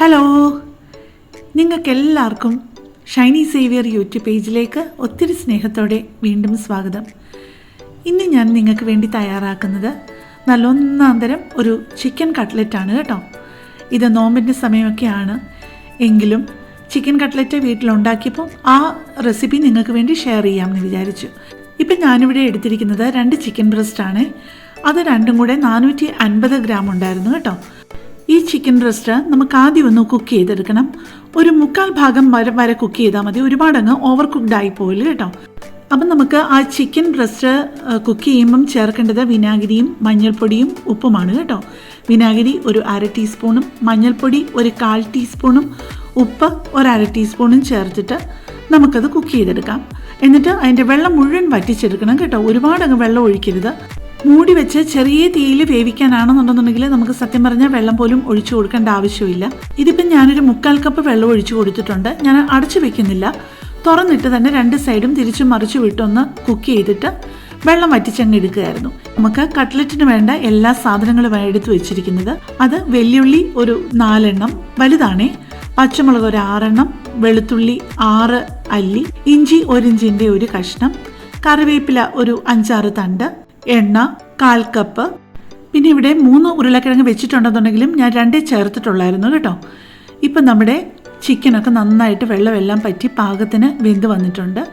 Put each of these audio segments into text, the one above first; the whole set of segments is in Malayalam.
ഹലോ. നിങ്ങൾക്കെല്ലാവർക്കും ഷൈനി സേവിയർ യൂട്യൂബ് പേജിലേക്ക് ഒത്തിരി സ്നേഹത്തോടെ വീണ്ടും സ്വാഗതം. ഇന്ന് ഞാൻ നിങ്ങൾക്ക് വേണ്ടി തയ്യാറാക്കുന്നത് നല്ലൊന്നാന്തരം ഒരു ചിക്കൻ കട്ട്ലറ്റാണ് കേട്ടോ. ഇത് നോമ്പിന്റെ സമയമൊക്കെയാണ്. എങ്കിലും ചിക്കൻ കട്ട്ലറ്റ് വീട്ടിലുണ്ടാക്കിയപ്പോൾ ആ റെസിപ്പി നിങ്ങൾക്ക് വേണ്ടി ഷെയർ ചെയ്യാമെന്ന് വിചാരിച്ചു. ഇപ്പം ഞാനിവിടെ എടുത്തിരിക്കുന്നത് രണ്ട് ചിക്കൻ ബ്രസ്റ്റ് ആണ് അത് രണ്ടും കൂടെ നാനൂറ്റി അൻപത് ഗ്രാം ഉണ്ടായിരുന്നു കേട്ടോ. ഈ ചിക്കൻ ബ്രസ്റ്റ് നമുക്ക് ആദ്യം ഒന്ന് കുക്ക് ചെയ്തെടുക്കണം. ഒരു മുക്കാൽ ഭാഗം വരെ വരെ കുക്ക് ചെയ്താൽ മതി. ഒരുപാടങ്ങ് ഓവർ കുക്ക്ഡ് ആയി പോയില്ല കേട്ടോ. അപ്പം നമുക്ക് ആ ചിക്കൻ ബ്രസ്റ്റ് കുക്ക് ചെയ്യുമ്പം ചേർക്കേണ്ടത് വിനാഗിരിയും മഞ്ഞൾപ്പൊടിയും ഉപ്പുമാണ് കേട്ടോ. വിനാഗിരി ഒരു അര ടീസ്പൂണും മഞ്ഞൾപ്പൊടി ഒരു കാൽ ടീസ്പൂണും ഉപ്പ് ഒരു അര ടീസ്പൂണും ചേർത്തിട്ട് നമുക്കത് കുക്ക് ചെയ്തെടുക്കാം. എന്നിട്ട് അതിന്റെ വെള്ളം മുഴുവൻ വറ്റിച്ചെടുക്കണം കേട്ടോ. ഒരുപാടങ്ങ് വെള്ളം ഒഴിക്കരുത്. മൂടി വെച്ച് ചെറിയ തീയിൽ വേവിക്കാനാണെന്നുണ്ടെന്നുണ്ടെങ്കിൽ നമുക്ക് സത്യം പറഞ്ഞാൽ വെള്ളം പോലും ഒഴിച്ചു കൊടുക്കേണ്ട ആവശ്യമില്ല. ഇതിപ്പം ഞാനൊരു മുക്കാൽ കപ്പ് വെള്ളം ഒഴിച്ചു കൊടുത്തിട്ടുണ്ട്. ഞാൻ അടച്ചു വെക്കുന്നില്ല. തുറന്നിട്ട് തന്നെ രണ്ട് സൈഡും തിരിച്ചു മറിച്ചു വിട്ടൊന്ന് കുക്ക് ചെയ്തിട്ട് വെള്ളം വറ്റിച്ചങ്ങ് എടുക്കുകയായിരുന്നു. നമുക്ക് കട്ട്ലറ്റിന് വേണ്ട എല്ലാ സാധനങ്ങളും എടുത്തു വെച്ചിരിക്കുന്നത്. അത് വെല്ലുള്ളി ഒരു നാലെണ്ണം വലുതാണേ. പച്ചമുളക് ഒരു ആറെണ്ണം വെളുത്തുള്ളി ആറ് അല്ലി ഇഞ്ചി ഒരിഞ്ചിന്റെ ഒരു കഷ്ണം കറിവേപ്പില ഒരു അഞ്ചാറ് തണ്ട് എണ്ണ കാൽ കപ്പ് പിന്നെ ഇവിടെ മൂന്ന് ഉരുളക്കിഴങ്ങ് വെച്ചിട്ടുണ്ടെന്നുണ്ടെങ്കിലും ഞാൻ രണ്ടേ ചേർത്തിട്ടുള്ളായിരുന്നു കേട്ടോ. ഇപ്പം നമ്മുടെ ചിക്കനൊക്കെ നന്നായിട്ട് വെള്ളമെല്ലാം പറ്റി പാകത്തിന് വെന്ത് വന്നിട്ടുണ്ട്.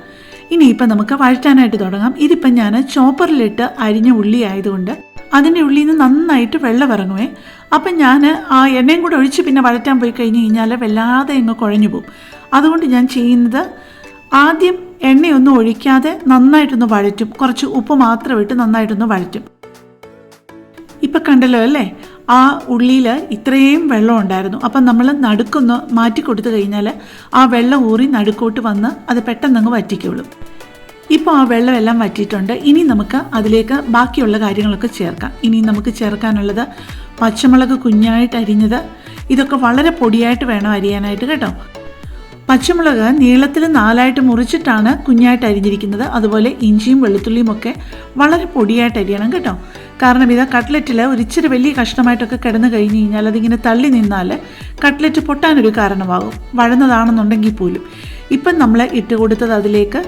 ഇനിയിപ്പം നമുക്ക് വഴറ്റാനായിട്ട് തുടങ്ങാം. ഇതിപ്പം ഞാൻ ചോപ്പറിലിട്ട് അരിഞ്ഞ ഉള്ളി ആയതുകൊണ്ട് അതിന്റെ ഉള്ളിൽ നിന്ന് നന്നായിട്ട് വെള്ളം ഇറങ്ങുവേ. അപ്പം ഞാൻ ആ എണ്ണയും കൂടെ ഒഴിച്ച് പിന്നെ വഴറ്റാൻ പോയി കഴിഞ്ഞ് കഴിഞ്ഞാൽ വല്ലാതെ ഇങ്ങ് കുഴഞ്ഞു പോകും. അതുകൊണ്ട് ഞാൻ ചെയ്യുന്നത് ആദ്യം എണ്ണയൊന്നും ഒഴിക്കാതെ നന്നായിട്ടൊന്ന് വഴറ്റും. കുറച്ച് ഉപ്പ് മാത്രം ഇട്ട് നന്നായിട്ടൊന്ന് വഴറ്റും. ഇപ്പം കണ്ടല്ലോ അല്ലേ? ആ ഉള്ളിയിൽ ഇത്രയും വെള്ളം ഉണ്ടായിരുന്നു. അപ്പം നമ്മൾ നടുക്കൊന്ന് മാറ്റി കൊടുത്തു കഴിഞ്ഞാൽ ആ വെള്ളം ഊറി നടുക്കോട്ട് വന്ന് അത് പെട്ടെന്നങ്ങ് വറ്റിക്കുള്ളൂ ഇപ്പോൾ ആ വെള്ളമെല്ലാം വറ്റിയിട്ടുണ്ട്. ഇനി നമുക്ക് അതിലേക്ക് ബാക്കിയുള്ള കാര്യങ്ങളൊക്കെ ചേർക്കാം. ഇനി നമുക്ക് ചേർക്കാനുള്ളത് പച്ചമുളക് കുഞ്ഞായിട്ട് അരിഞ്ഞത്. ഇതൊക്കെ വളരെ പൊടിയായിട്ട് വേണം അരിയാനായിട്ട് കേട്ടോ? പച്ചമുളക് നീളത്തിൽ നാലായിട്ട് മുറിച്ചിട്ടാണ് കുഞ്ഞായിട്ട് അരിഞ്ഞിരിക്കുന്നത്. അതുപോലെ ഇഞ്ചിയും വെളുത്തുള്ളിയും ഒക്കെ വളരെ പൊടിയായിട്ട് അരിയണം കേട്ടോ. കാരണം ഇത് കട്ട്ലറ്റിൽ ഒരു ഇച്ചിരി വലിയ കഷ്ണമായിട്ടൊക്കെ കിടന്നു കഴിഞ്ഞ് കഴിഞ്ഞാൽ അതിങ്ങനെ തള്ളി നിന്നാൽ കട്ട്ലറ്റ് പൊട്ടാനൊരു കാരണമാകും. വഴന്നതാണെന്നുണ്ടെങ്കിൽ പോലും. ഇപ്പം നമ്മൾ ഇട്ട് കൊടുത്തത് അതിലേക്ക്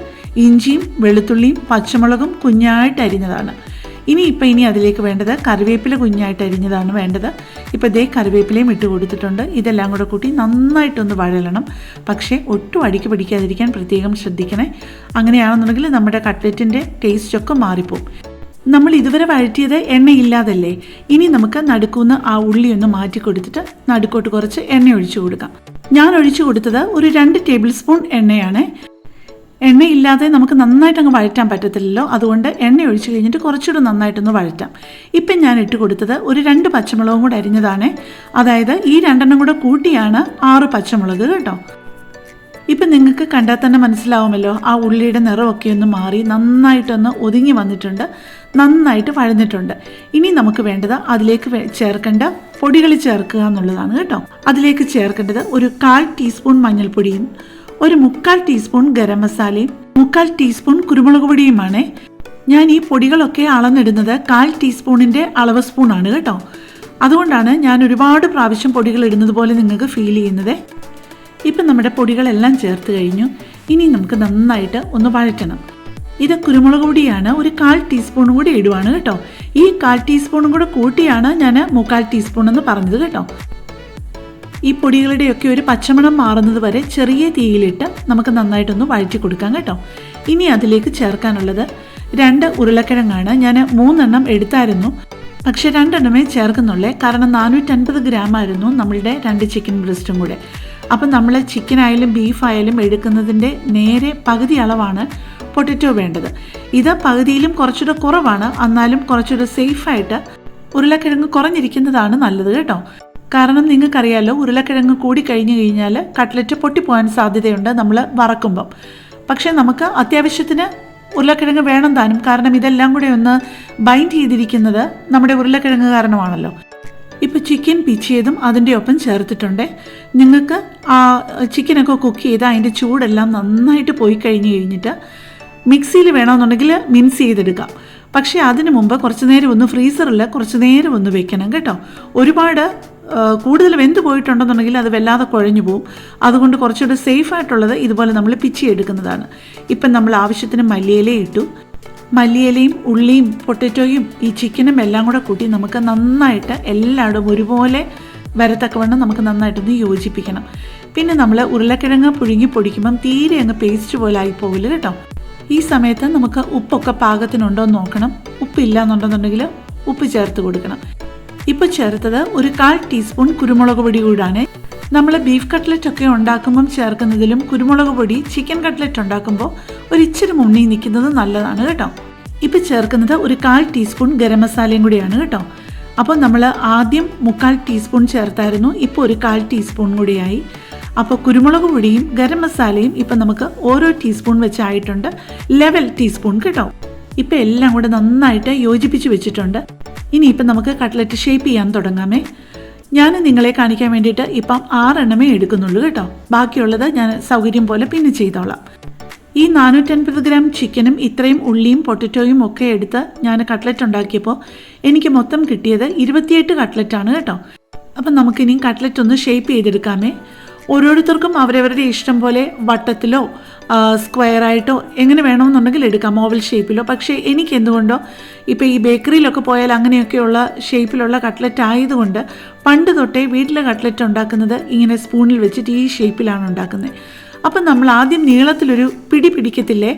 ഇഞ്ചിയും വെളുത്തുള്ളിയും പച്ചമുളകും കുഞ്ഞായിട്ട് അരിഞ്ഞതാണ്. ഇനി ഇപ്പോൾ ഇനി അതിലേക്ക് വേണ്ടത് കറിവേപ്പില കുഞ്ഞായിട്ട് അരിഞ്ഞതാണ് വേണ്ടത്. ഇപ്പോൾ ദേ കറിവേപ്പിലയും ഇട്ട് കൊടുത്തിട്ടുണ്ട്. ഇതെല്ലാം കൂടെ കൂട്ടി നന്നായിട്ടൊന്ന് വഴലണം. പക്ഷേ ഒട്ടും അടിക്ക് പിടിക്കാതിരിക്കാൻ പ്രത്യേകം ശ്രദ്ധിക്കണേ. അങ്ങനെയാണെന്നുണ്ടെങ്കിൽ നമ്മുടെ കട്ട്ലറ്റിന്റെ ടേസ്റ്റൊക്കെ മാറിപ്പോവും. നമ്മൾ ഇതുവരെ വഴറ്റിയത് എണ്ണയില്ലാതല്ലേ? ഇനി നമുക്ക് നടുക്കുന്ന് ആ ഉള്ളി ഒന്ന് മാറ്റി കൊടുത്തിട്ട് നടുക്കോട്ട് കുറച്ച് എണ്ണ ഒഴിച്ചു കൊടുക്കാം. ഞാൻ ഒഴിച്ചു കൊടുത്തത് ഒരു രണ്ട് ടേബിൾ സ്പൂൺ എണ്ണയാണ്. എണ്ണയില്ലാതെ നമുക്ക് നന്നായിട്ട് അങ്ങ് വഴറ്റാൻ പറ്റത്തില്ലല്ലോ. അതുകൊണ്ട് എണ്ണ ഒഴിച്ച് കഴിഞ്ഞിട്ട് കുറച്ചുകൂടെ നന്നായിട്ടൊന്ന് വഴറ്റാം. ഇപ്പം ഞാൻ ഇട്ട് കൊടുത്തത് ഒരു രണ്ട് പച്ചമുളകും കൂടെ അരിഞ്ഞതാണ്. അതായത് ഈ രണ്ടെണ്ണം കൂടെ കൂട്ടിയാണ് ആറ് പച്ചമുളക് കേട്ടോ. ഇപ്പം നിങ്ങൾക്ക് കണ്ടാൽ തന്നെ മനസ്സിലാവുമല്ലോ ആ ഉള്ളിയുടെ നിറമൊക്കെ ഒന്ന് മാറി നന്നായിട്ടൊന്ന് ഒതുങ്ങി വന്നിട്ടുണ്ട്. നന്നായിട്ട് വഴഞ്ഞിട്ടുണ്ട് ഇനി നമുക്ക് വേണ്ടത് അതിലേക്ക് ചേർക്കേണ്ട പൊടികൾ ചേർക്കുക എന്നുള്ളതാണ് കേട്ടോ. അതിലേക്ക് ചേർക്കേണ്ടത് ഒരു കാൽ ടീസ്പൂൺ മഞ്ഞൾപ്പൊടിയും ഒരു മുക്കാൽ ടീസ്പൂൺ ഗരം മസാലയും മുക്കാൽ ടീസ്പൂൺ കുരുമുളക് പൊടിയുമാണ്. ഞാൻ ഈ പൊടികളൊക്കെ അളന്നിടുന്നത് കാൽ ടീസ്പൂണിന്റെ അളവ് സ്പൂണാണ് കേട്ടോ. അതുകൊണ്ടാണ് ഞാൻ ഒരുപാട് പ്രാവശ്യം പൊടികൾ ഇടുന്നത് പോലെ നിങ്ങൾക്ക് ഫീൽ ചെയ്യുന്നത്. ഇപ്പം നമ്മുടെ പൊടികളെല്ലാം ചേർത്ത് കഴിഞ്ഞു. ഇനി നമുക്ക് നന്നായിട്ട് ഒന്ന് വഴറ്റണം. ഇത് കുരുമുളക് പൊടിയാണ്. ഒരു കാൽ ടീസ്പൂണും കൂടി ഇടുവാണ് കേട്ടോ. ഈ കാൽ ടീസ്പൂണും കൂടെ കൂട്ടിയാണ് ഞാൻ മുക്കാൽ ടീസ്പൂൺ എന്ന് പറഞ്ഞത് കേട്ടോ. ഈ പൊടികളുടെയൊക്കെ ഒരു പച്ചമണം മാറുന്നത് വരെ ചെറിയ തീയിലിട്ട് നമുക്ക് നന്നായിട്ടൊന്ന് വഴറ്റി കൊടുക്കാം കേട്ടോ. ഇനി അതിലേക്ക് ചേർക്കാനുള്ളത് രണ്ട് ഉരുളക്കിഴങ്ങാണ്. ഞാൻ മൂന്നെണ്ണം എടുത്തായിരുന്നു. പക്ഷേ രണ്ടെണ്ണമേ ചേർക്കുന്നുള്ളേ. കാരണം നാനൂറ്റൻപത് ഗ്രാം ആയിരുന്നു നമ്മളുടെ രണ്ട് ചിക്കൻ ബ്രസ്റ്റും കൂടെ. അപ്പം നമ്മൾ ചിക്കനായാലും ബീഫായാലും എടുക്കുന്നതിന്റെ നേരെ പകുതി അളവാണ് പൊട്ടറ്റോ വേണ്ടത്. ഇത് പകുതിയിലും കുറച്ചുകൂടെ കുറവാണ്. എന്നാലും കുറച്ചുകൂടെ സേഫായിട്ട് ഉരുളക്കിഴങ്ങ് കുറഞ്ഞിരിക്കുന്നതാണ് നല്ലത് കേട്ടോ. കാരണം നിങ്ങൾക്കറിയാലോ ഉരുളക്കിഴങ്ങ് കൂടി കഴിഞ്ഞു കഴിഞ്ഞാൽ കട്ട്ലറ്റ് പൊട്ടിപ്പോകാൻ സാധ്യതയുണ്ട് നമ്മൾ വറക്കുമ്പം. പക്ഷേ നമുക്ക് അത്യാവശ്യത്തിന് ഉരുളക്കിഴങ്ങ് വേണം താനും. കാരണം ഇതെല്ലാം കൂടെ ഒന്ന് ബൈൻഡ് ചെയ്തിരിക്കുന്നത് നമ്മുടെ ഉരുളക്കിഴങ്ങ് കാരണമാണല്ലോ. ഇപ്പോൾ ചിക്കൻ പിച്ചിയതും അതിന്റെ ഒപ്പം ചേർത്തിട്ടുണ്ട്. നിങ്ങൾക്ക് ആ ചിക്കനൊക്കെ കുക്ക് ചെയ്ത് അതിന്റെ ചൂടെല്ലാം നന്നായിട്ട് പോയി കഴിഞ്ഞ് കഴിഞ്ഞിട്ട് മിക്സിയിൽ വേണമെന്നുണ്ടെങ്കിൽ മിൻസ് ചെയ്തെടുക്കാം. പക്ഷേ അതിനു മുമ്പ് കുറച്ച് നേരം ഒന്ന് ഫ്രീസറിൽ കുറച്ച് നേരം ഒന്ന് വെക്കണം കേട്ടോ. ഒരുപാട് കൂടുതൽ വെന്ത് പോയിട്ടുണ്ടെന്നുണ്ടെങ്കിൽ അത് വല്ലാതെ കുഴഞ്ഞു പോവും. അതുകൊണ്ട് കുറച്ചുകൂടെ സേഫ് ആയിട്ടുള്ളത് ഇതുപോലെ നമ്മൾ പിച്ചി എടുക്കുന്നതാണ്. ഇപ്പം നമ്മൾ ആവശ്യത്തിന് മല്ലിയില ഇട്ടു. മല്ലിയിലയും ഉള്ളിയും പൊട്ടറ്റോയും ഈ ചിക്കനും എല്ലാം കൂടെ കൂട്ടി നമുക്ക് നന്നായിട്ട് എല്ലായിടും ഒരുപോലെ വരത്തക്കവണ്ണം നമുക്ക് നന്നായിട്ടൊന്ന് യോജിപ്പിക്കണം. പിന്നെ നമ്മൾ ഉരുളക്കിഴങ്ങ് പുഴുങ്ങി പൊടിക്കുമ്പം തീരെ അങ്ങ് പേസ്റ്റ് പോലെ ആയി പോകില്ല കേട്ടോ. ഈ സമയത്ത് നമുക്ക് ഉപ്പൊക്കെ പാകത്തിനുണ്ടോ എന്ന് നോക്കണം. ഉപ്പില്ല എന്നുണ്ടെന്നുണ്ടെങ്കിൽ ഉപ്പ് ചേർത്ത് കൊടുക്കണം. ഇപ്പൊ ചേർത്തത് ഒരു കാൽ ടീസ്പൂൺ കുരുമുളക് പൊടി കൂടാണ്. നമ്മൾ ബീഫ് കട്ട്ലറ്റ് ഒക്കെ ഉണ്ടാക്കുമ്പം ചേർക്കുന്നതിലും കുരുമുളക് പൊടി ചിക്കൻ കട്ട്ലറ്റ് ഉണ്ടാക്കുമ്പോൾ ഒരു ഇച്ചിരി മുന്നിൽ നിൽക്കുന്നത് നല്ലതാണ് കേട്ടോ. ഇപ്പൊ ചേർക്കുന്നത് ഒരു കാൽ ടീസ്പൂൺ ഗരം മസാലയും കൂടിയാണ് കേട്ടോ. അപ്പോൾ നമ്മൾ ആദ്യം മുക്കാൽ ടീസ്പൂൺ ചേർത്തായിരുന്നു. ഇപ്പോൾ ഒരു കാൽ ടീസ്പൂൺ കൂടിയായി. അപ്പോൾ കുരുമുളക് പൊടിയും ഗരം മസാലയും ഇപ്പം നമുക്ക് ഓരോ ടീസ്പൂൺ വെച്ചായിട്ടുണ്ട് ലെവൽ ടീസ്പൂൺ കേട്ടോ. ഇപ്പം എല്ലാം കൂടെ നന്നായിട്ട് യോജിപ്പിച്ച് വെച്ചിട്ടുണ്ട്. ഇനി ഇനിയിപ്പം നമുക്ക് കട്ട്ലറ്റ് ഷേപ്പ് ചെയ്യാൻ തുടങ്ങാമേ. ഞാൻ നിങ്ങളെ കാണിക്കാൻ വേണ്ടിയിട്ട് ഇപ്പം ആറെണ്ണമേ എടുക്കുന്നുള്ളൂ കേട്ടോ. ബാക്കിയുള്ളത് ഞാൻ സൗകര്യം പോലെ പിന്നെ ചെയ്തോളാം. ഈ നാനൂറ്റൻപത് ഗ്രാം ചിക്കനും ഇത്രയും ഉള്ളിയും പൊട്ടറ്റോയും ഒക്കെ എടുത്ത് ഞാൻ കട്ട്ലറ്റ് ഉണ്ടാക്കിയപ്പോൾ എനിക്ക് മൊത്തം കിട്ടിയത് ഇരുപത്തിയെട്ട് കട്ട്ലറ്റാണ് കേട്ടോ. അപ്പം നമുക്കിനി കട്ട്ലറ്റ് ഒന്ന് ഷേപ്പ് ചെയ്തെടുക്കാമേ. ഓരോരുത്തർക്കും അവരവരുടെ ഇഷ്ടം പോലെ വട്ടത്തിലോ സ്ക്വയറായിട്ടോ എങ്ങനെ വേണമെന്നുണ്ടെങ്കിൽ എടുക്കാം ഓവൽ ഷേപ്പിലോ. പക്ഷേ എനിക്ക് എന്തുകൊണ്ടോ ഇപ്പോൾ ഈ ബേക്കറിയിലൊക്കെ പോയാൽ അങ്ങനെയൊക്കെയുള്ള ഷേപ്പിലുള്ള കട്ട്ലറ്റ് ആയതുകൊണ്ട് പണ്ട് തൊട്ടേ വീട്ടിലെ കട്ട്ലറ്റ് ഉണ്ടാക്കുന്നത് ഇങ്ങനെ സ്പൂണിൽ വെച്ചിട്ട് ഈ ഷേപ്പിലാണ് ഉണ്ടാക്കുന്നത്. അപ്പം നമ്മൾ ആദ്യം നീളത്തിലൊരു പിടി പിടിക്കത്തില്ലേ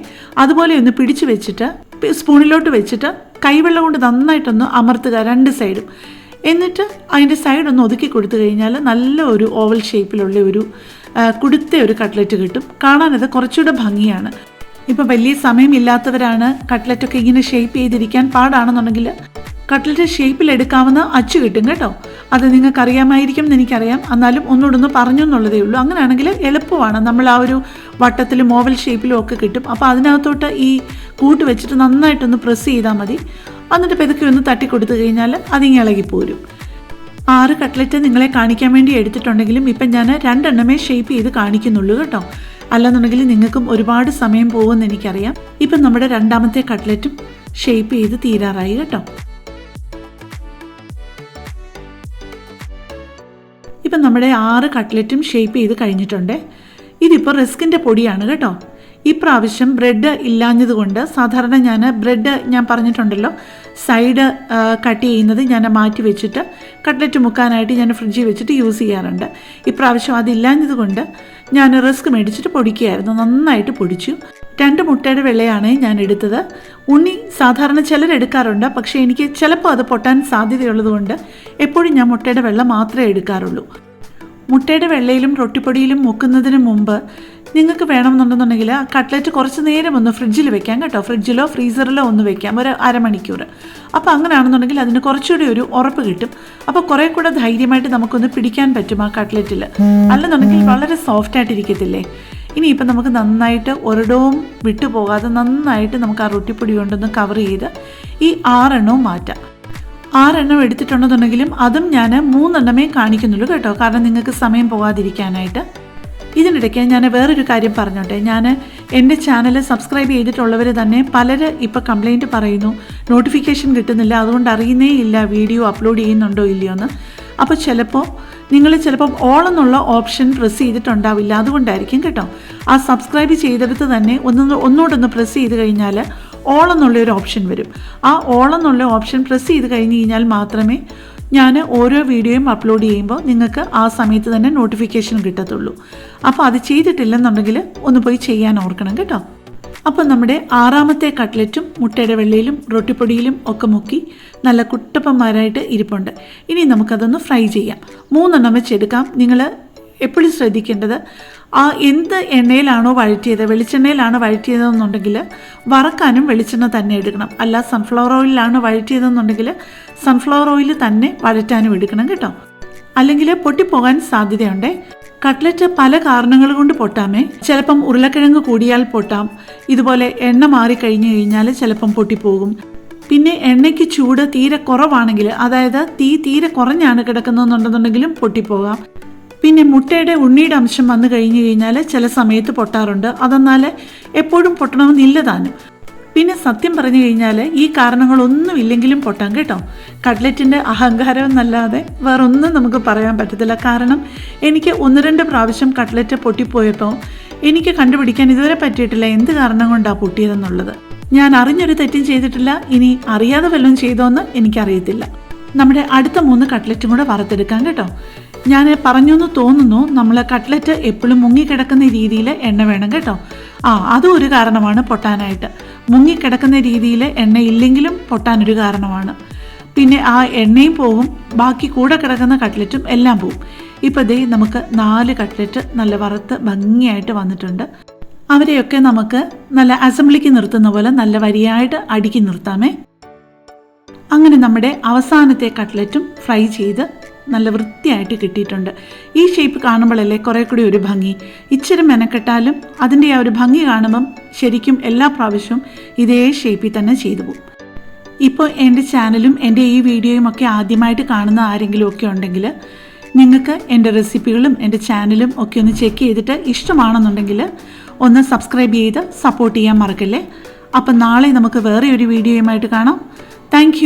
അതുപോലെ ഒന്ന് പിടിച്ചു വെച്ചിട്ട് സ്പൂണിലോട്ട് വെച്ചിട്ട് കൈവെള്ളം കൊണ്ട് നന്നായിട്ടൊന്ന് അമർത്തുക രണ്ട് സൈഡും. എന്നിട്ട് അതിന്റെ സൈഡ് ഒന്ന് ഒതുക്കി കൊടുത്തു കഴിഞ്ഞാൽ നല്ല ഒരു ഓവൽ ഷേപ്പിലുള്ള ഒരു കുടുത്ത ഒരു കട്ട്ലറ്റ് കിട്ടും. കാണാനത് കുറച്ചുകൂടെ ഭംഗിയാണ്. ഇപ്പം വലിയ സമയമില്ലാത്തവരാണ് കട്ട്ലറ്റൊക്കെ ഇങ്ങനെ ഷേപ്പ് ചെയ്തിരിക്കാൻ പാടാണെന്നുണ്ടെങ്കിൽ കട്ട്ലറ്റ് ഷേപ്പിൽ എടുക്കാവുന്ന അച്ചു കിട്ടും കേട്ടോ. അത് നിങ്ങൾക്ക് അറിയാമായിരിക്കും എന്ന് എനിക്കറിയാം. എന്നാലും ഒന്നുകൂടെ ഒന്ന് പറഞ്ഞു എന്നുള്ളതേ ഉള്ളൂ. അങ്ങനെയാണെങ്കിൽ എളുപ്പമാണ്. നമ്മൾ ആ ഒരു വട്ടത്തിലും ഓവൽ ഷേപ്പിലും ഒക്കെ കിട്ടും. അപ്പോൾ അതിനകത്തോട്ട് ഈ കൂട്ട് വെച്ചിട്ട് നന്നായിട്ടൊന്ന് പ്രസ് ചെയ്താൽ മതി. എന്നിട്ട് പെതുക്കി ഒന്ന് തട്ടി കൊടുത്തു കഴിഞ്ഞാൽ ഇളകി പോരും. ആറ് കട്ട്ലറ്റ് നിങ്ങളെ കാണിക്കാൻ വേണ്ടി എടുത്തിട്ടുണ്ടെങ്കിലും ഇപ്പം ഞാൻ രണ്ടെണ്ണമേ ഷേപ്പ് ചെയ്ത് കാണിക്കുന്നുള്ളൂ കേട്ടോ. അല്ലെന്നുണ്ടെങ്കിൽ നിങ്ങൾക്കും ഒരുപാട് സമയം പോകുമെന്ന് എനിക്കറിയാം. ഇപ്പം നമ്മുടെ രണ്ടാമത്തെ കട്ട്ലറ്റും ഷേപ്പ് ചെയ്ത് തീരാറായി കേട്ടോ. ഇപ്പം നമ്മുടെ ആറ് കട്ട്ലറ്റും ഷേപ്പ് ചെയ്ത് കഴിഞ്ഞിട്ടുണ്ട്. ഇതിപ്പോൾ റിസ്കിന്റെ പൊടിയാണ് കേട്ടോ. ഇപ്രാവശ്യം ബ്രെഡ് ഇല്ലാഞ്ഞതുകൊണ്ട് സാധാരണ ഞാൻ ബ്രെഡ് ഞാൻ പറഞ്ഞിട്ടുണ്ടല്ലോ സൈഡ് കട്ട് ചെയ്യുന്നത് ഞാൻ മാറ്റി വെച്ചിട്ട് കട്ട്ലറ്റ് മുക്കാനായിട്ട് ഞാൻ ഫ്രിഡ്ജിൽ വെച്ചിട്ട് യൂസ് ചെയ്യാറുണ്ട്. ഇപ്രാവശ്യം അതില്ലാഞ്ഞതുകൊണ്ട് ഞാൻ റിസ്ക് മേടിച്ചിട്ട് പൊടിക്കുകയായിരുന്നു. നന്നായിട്ട് പൊടിച്ചു. രണ്ട് മുട്ടയുടെ വെള്ളയാണ് ഞാൻ എടുത്തത്. ഉണ്ണി സാധാരണ ചിലരെടുക്കാറുണ്ട് പക്ഷേ എനിക്ക് ചിലപ്പോൾ അത് പൊട്ടാൻ സാധ്യതയുള്ളതുകൊണ്ട് എപ്പോഴും ഞാൻ മുട്ടയുടെ വെള്ളം മാത്രമേ എടുക്കാറുള്ളൂ. മുട്ടയുടെ വെള്ളയിലും റൊട്ടിപ്പൊടിയിലും മുക്കുന്നതിന് മുമ്പ് നിങ്ങൾക്ക് വേണമെന്നുണ്ടെന്നുണ്ടെങ്കിൽ ആ കട്ട്ലറ്റ് കുറച്ച് നേരം ഒന്ന് ഫ്രിഡ്ജിൽ വെക്കാം കേട്ടോ. ഫ്രിഡ്ജിലോ ഫ്രീസറിലോ ഒന്ന് വെക്കാം. ഒരു അരമണിക്കൂർ അപ്പോൾ അങ്ങനെയാണെന്നുണ്ടെങ്കിൽ അതിന് കുറച്ചുകൂടി ഒരു ഉറപ്പ് കിട്ടും. അപ്പോൾ കുറേ കൂടെ ധൈര്യമായിട്ട് നമുക്കൊന്ന് പിടിക്കാൻ പറ്റും ആ കട്ട്ലറ്റിൽ. അല്ലെന്നുണ്ടെങ്കിൽ വളരെ സോഫ്റ്റ് ആയിട്ടിരിക്കത്തില്ലേ? ഇനിയിപ്പം നമുക്ക് നന്നായിട്ട് ഒരിടവും വിട്ടുപോകാതെ നന്നായിട്ട് നമുക്ക് ആ റൊട്ടിപ്പൊടി കൊണ്ടൊന്ന് കവർ ചെയ്ത് ഈ ആറെണ്ണവും മാറ്റാം. ആറെണ്ണം എടുത്തിട്ടുണ്ടെന്നുണ്ടെങ്കിലും അതും ഞാൻ മൂന്നെണ്ണമേ കാണിക്കുന്നുള്ളൂ കേട്ടോ. കാരണം നിങ്ങൾക്ക് സമയം പോകാതിരിക്കാനായിട്ട്. ഇതിനിടയ്ക്ക് ഞാൻ വേറൊരു കാര്യം പറഞ്ഞോട്ടെ. ഞാൻ എന്റെ ചാനൽ സബ്സ്ക്രൈബ് ചെയ്തിട്ടുള്ളവർ തന്നെ പലർ ഇപ്പോൾ കംപ്ലൈന്റ് പറയുന്നു നോട്ടിഫിക്കേഷൻ കിട്ടുന്നില്ല അതുകൊണ്ട് അറിയുന്നേ ഇല്ല വീഡിയോ അപ്ലോഡ് ചെയ്യുന്നുണ്ടോ ഇല്ലയോ എന്ന്. അപ്പോൾ ചിലപ്പോൾ നിങ്ങൾ ചിലപ്പം ഓൾ എന്നുള്ള ഓപ്ഷൻ പ്രസ് ചെയ്തിട്ടുണ്ടാവില്ല. അതുകൊണ്ടായിരിക്കും കേട്ടോ. ആ സബ്സ്ക്രൈബ് ചെയ്തെടുത്ത് തന്നെ ഒന്ന് ഒന്നുകൂടെ പ്രസ് ചെയ്ത് കഴിഞ്ഞാൽ ഓൾ എന്നുള്ള ഒരു ഓപ്ഷൻ വരും. ആ ഓൾ എന്നുള്ള ഓപ്ഷൻ പ്രസ് ചെയ്ത് കഴിഞ്ഞ് കഴിഞ്ഞാൽ മാത്രമേ ഞാൻ ഓരോ വീഡിയോയും അപ്ലോഡ് ചെയ്യുമ്പോൾ നിങ്ങൾക്ക് ആ സമയത്ത് തന്നെ നോട്ടിഫിക്കേഷൻ കിട്ടത്തുള്ളൂ. അപ്പോൾ അത് ചെയ്തിട്ടില്ലെന്നുണ്ടെങ്കിൽ ഒന്ന് പോയി ചെയ്യാൻ ഓർക്കണം കേട്ടോ. അപ്പോൾ നമ്മുടെ ആറാമത്തെ കട്ട്ലറ്റും മുട്ടയുടെ വെള്ളയിലും റൊട്ടിപ്പൊടിയിലും ഒക്കെ മുക്കി നല്ല കുട്ടപ്പന്മാരായിട്ട് ഇരിപ്പുണ്ട്. ഇനി നമുക്കതൊന്ന് ഫ്രൈ ചെയ്യാം. മൂന്നെണ്ണം വെച്ചെടുക്കാം. നിങ്ങൾ എപ്പോഴും ശ്രദ്ധിക്കേണ്ടത് ആ എന്ത് എണ്ണയിലാണോ വഴറ്റിയത്? വെളിച്ചെണ്ണയിലാണ് വഴറ്റിയതെന്നുണ്ടെങ്കിൽ വറക്കാനും വെളിച്ചെണ്ണ തന്നെ എടുക്കണം. അല്ല സൺഫ്ലവർ ഓയിലാണ് വഴറ്റിയതെന്നുണ്ടെങ്കിൽ സൺഫ്ലവർ ഓയിൽ തന്നെ വഴറ്റാനും എടുക്കണം കേട്ടോ. അല്ലെങ്കിൽ പൊട്ടിപ്പോകാൻ സാധ്യതയുണ്ട്? കട്ട്ലറ്റ് പല കാരണങ്ങൾ കൊണ്ട് പൊട്ടാമേ. ചിലപ്പം ഉരുളക്കിഴങ്ങ് കൂടിയാൽ പൊട്ടാം. ഇതുപോലെ എണ്ണ മാറി കഴിഞ്ഞു കഴിഞ്ഞാൽ ചിലപ്പം പൊട്ടിപ്പോകും. പിന്നെ എണ്ണയ്ക്ക് ചൂട് തീരെ കുറവാണെങ്കിൽ അതായത് തീ തീരെ കുറഞ്ഞാണ് കിടക്കുന്നതെന്നുണ്ടെന്നുണ്ടെങ്കിലും പൊട്ടിപ്പോകാം. പിന്നെ മുട്ടയുടെ ഉണ്ണിയുടെ അംശം വന്നു കഴിഞ്ഞു കഴിഞ്ഞാൽ ചില സമയത്ത് പൊട്ടാറുണ്ട്. അതെന്നാൽ എപ്പോഴും പൊട്ടണമെന്നില്ല താനും. പിന്നെ സത്യം പറഞ്ഞു കഴിഞ്ഞാൽ ഈ കാരണങ്ങളൊന്നും ഇല്ലെങ്കിലും പൊട്ടാം കേട്ടോ. കട്ട്ലറ്റിന്റെ അഹങ്കാരം എന്നല്ലാതെ വേറൊന്നും നമുക്ക് പറയാൻ പറ്റത്തില്ല. കാരണം എനിക്ക് ഒന്ന് രണ്ട് പ്രാവശ്യം കട്ട്ലറ്റ് പൊട്ടിപ്പോയപ്പോൾ എനിക്ക് കണ്ടുപിടിക്കാൻ ഇതുവരെ പറ്റിയിട്ടില്ല എന്ത് കാരണം കൊണ്ടാണ് പൊട്ടിയതെന്നുള്ളത്. ഞാൻ അറിഞ്ഞൊരു തെറ്റും ചെയ്തിട്ടില്ല. ഇനി അറിയാതെ വല്ലതും ചെയ്തോന്ന് എനിക്കറിയത്തില്ല. നമ്മുടെ അടുത്ത മൂന്ന് കട്ട്ലറ്റും കൂടെ വറുത്തെടുക്കാം കേട്ടോ. ഞാൻ പറഞ്ഞു എന്ന് തോന്നുന്നു നമ്മൾ കട്ട്ലറ്റ് എപ്പോഴും മുങ്ങിക്കിടക്കുന്ന രീതിയിൽ എണ്ണ വേണം കേട്ടോ. ആ അതും ഒരു കാരണമാണ് പൊട്ടാനായിട്ട്. മുങ്ങിക്കിടക്കുന്ന രീതിയിൽ എണ്ണ ഇല്ലെങ്കിലും പൊട്ടാനൊരു കാരണമാണ്. പിന്നെ ആ എണ്ണയും പോവും ബാക്കി കൂടെ കിടക്കുന്ന കട്ട്ലറ്റും എല്ലാം പോവും. ഇപ്പോൾ ദേ നമുക്ക് നാല് കട്ട്ലറ്റ് നല്ല വറുത്ത് ഭംഗിയായിട്ട് വന്നിട്ടുണ്ട്. അവരെയൊക്കെ നമുക്ക് നല്ല അസംബ്ലിക്ക് നിർത്തുന്ന പോലെ നല്ല വരിയായിട്ട് അടുക്കി നിർത്താമേ. അങ്ങനെ നമ്മുടെ അവസാനത്തെ കട്ട്ലറ്റും ഫ്രൈ ചെയ്ത് നല്ല വൃത്തിയായിട്ട് കിട്ടിയിട്ടുണ്ട്. ഈ ഷേപ്പ് കാണുമ്പോഴല്ലേ കുറേ കൂടി ഒരു ഭംഗി. ഇച്ചിരി മെനക്കെട്ടാലും അതിന്റെ ആ ഒരു ഭംഗി കാണുമ്പം ശരിക്കും എല്ലാ പ്രാവശ്യവും ഇതേ ഷേപ്പിൽ തന്നെ ചെയ്തു പോകും. ഇപ്പോൾ എന്റെ ചാനലും എന്റെ ഈ വീഡിയോയും ഒക്കെ ആദ്യമായിട്ട് കാണുന്ന ആരെങ്കിലും ഒക്കെ ഉണ്ടെങ്കിൽ നിങ്ങൾക്ക് എന്റെ റെസിപ്പികളും എന്റെ ചാനലും ഒക്കെ ഒന്ന് ചെക്ക് ചെയ്തിട്ട് ഇഷ്ടമാണെന്നുണ്ടെങ്കിൽ ഒന്ന് സബ്സ്ക്രൈബ് ചെയ്ത് സപ്പോർട്ട് ചെയ്യാൻ മറക്കല്ലേ? അപ്പം നാളെ നമുക്ക് വേറെ ഒരു വീഡിയോയുമായിട്ട് കാണാം. താങ്ക്